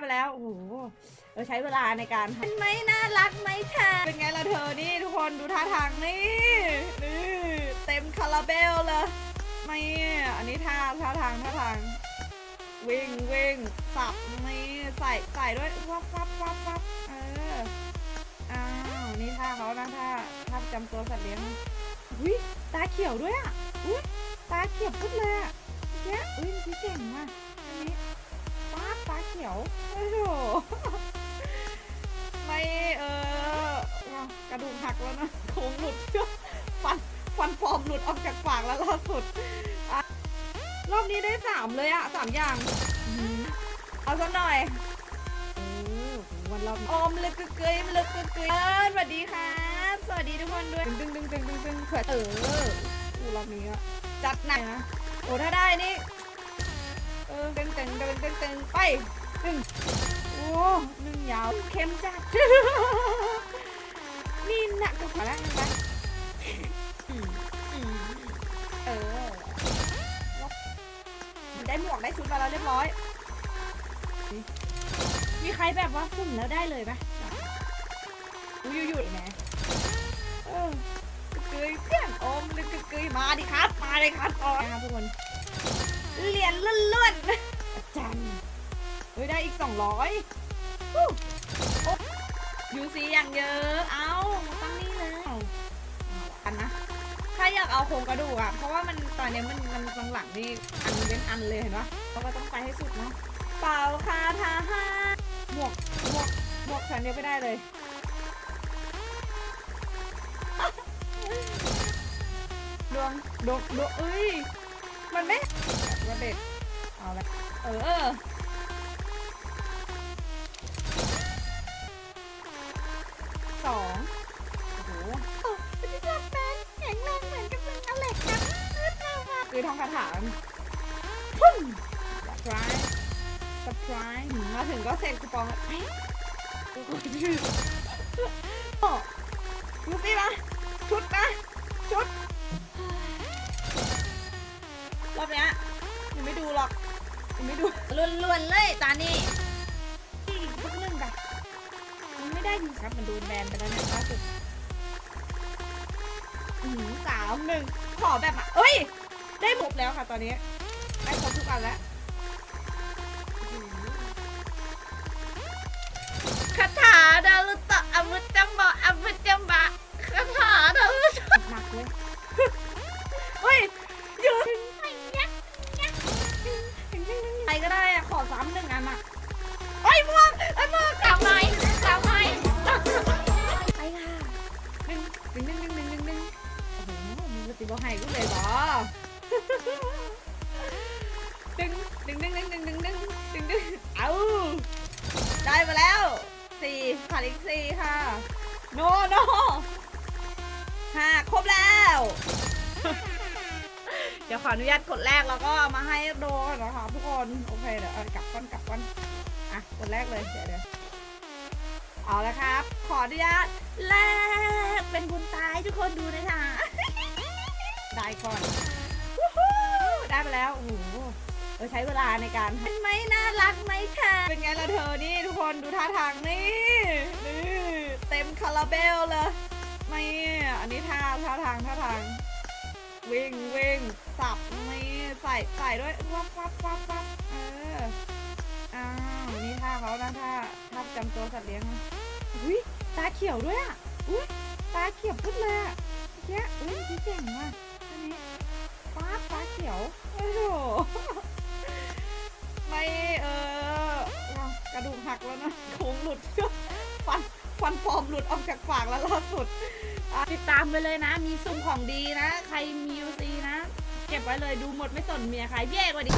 ไปแล้ว โอ้โหเราใช้เวลาในการเห็นไหมน่ารักไหมคะเป็นไงล่ะเธอนี่ทุกคนดูท่าทางนี่นี่เต็มคาราเบลเลยไม่อันนี้ท่าท่าทางท่าทาง วิ่งวิ่งสับนี่ใส่ใส่ด้วยวับวับวับวับเอออ้าวนี่ท่าเขานะท่าท่าจำตัวสัตว์เลี้ยงอุ้ยตาเขียวด้วยอะอุ้ยตาเขียวปุ๊บเลยอะ กระดูกหักแล้วนะโครงหลุดฟันฟันปลอมหลุดออกจากปากแล้วล่าสุดอะรอบนี้ได้สามเลยอะสามอย่างอื้อหือเอาสักหน่อยเออวันรอบนี้ออมเลยกึกเกยมันเลยกึกเกยเออสวัสดีครับสวัสดีทุกคนด้วยดึงดึงดึงดึงดึงเผื่อเอออูรอบนี้อะจัดหนักนะโอ้ถ้าได้นี่เออตึงตึงตึงตึงตึงไปตึงโอ้หนึ่งยาวเข้มจัด นี่หนักกว่าแล้วนะอืมอืมเออได้หมวกได้ชุดมาแล้วเรียบร้อย มีใครแบบว่าสุ่มแล้วได้เลยปะอุ้ยหยุดนะเออกึกเกยเพื่อนอมเลยกึกเกยมาดิครับ มาเลยครับต่อนะครับทุกคนเหรียญล้วนๆอาจารย์เฮ้ยได้อีกสองร้อย ยูซีอย่างเยอะ เอาตั้งนี่เลยอันนะ ถ้าอยากเอาโครงกระดูกอะเพราะว่ามันตอนนี้มันมันหลังนี่อันเป็นอันเลยเห็นปะเราก็ต้องไปให้สุดเนาะเป่าคาถาห้าหมวกหมวกหมวกฉันเดียวไม่ได้เลยดวงดวงดวงเอ้ย มันไม่ว่าเด็กเอาละเออ สองโอ้โหปฏิบัติเป็นแข็งแรงเหมือนกับมึงอเล็กนะคือท่องคาถาพุ่งร้ายสปรายมาถึงก็เซ็นคูปองแล้วเอ๊ะโอ้โหโอ้ดูสิมาชุดนะชุดรอบเนี้ยยังไม่ดูหรอกยังไม่ดูล้วนๆเลยตานี่ ไม่ได้จริงครับมันโดนแบนไปแล้วนะค่าสุดอือหือสามหนึ่งขอแบบอะเอ้ย ได้หมดแล้วค่ะตอนนี้ได้ครบทุกอันแล้ว ดอีกสี่ค่ะ โนโนห้าครบแล้ว เดี๋ยวขออนุญาตกดแรกแล้วก็มาให้โดก่อนนะคะทุกคน โอเคเดี๋ยวเอากลับก้อนกลับก้อนอะกดแรกเลยเดี๋ยวเดี๋ยวเอาละครับ ขออนุญาตแรกเป็นบุญตายทุกคนดูนะคะได้ก่อนได้ไปแล้ว โอ้โหเราใช้เวลาในการเป็นไหมน่ารักไหมคะเป็นไงล่ะเธอนี่ทุกคนดูท่าทางนี่ ต็มคาราเบลเลยไม่อันนี้ท่าท่าทางท่าทาง วิ่งวิ่งสับนี่ใส่ใส่ด้วยวับวับวับวับเออ อ้าวนี่ท่าเขานะท่าท่าจำตัวสัตว์เลี้ยงอุ้ยตาเขียวด้วยอะอุ้ยตาเขียวปุ๊บเลยอะเจ๊อุ้ยพี่เจ๋งว่ะอันนี้ป้าบตาเขียว อมหลุดออกจากปากแล้วล่าสุดติดตามไปเลยนะ มีซุ่มของดีนะ ใครมียูซีนะ เก็บไว้เลยดูหมดไม่สนเมียใครแย่กว่าดี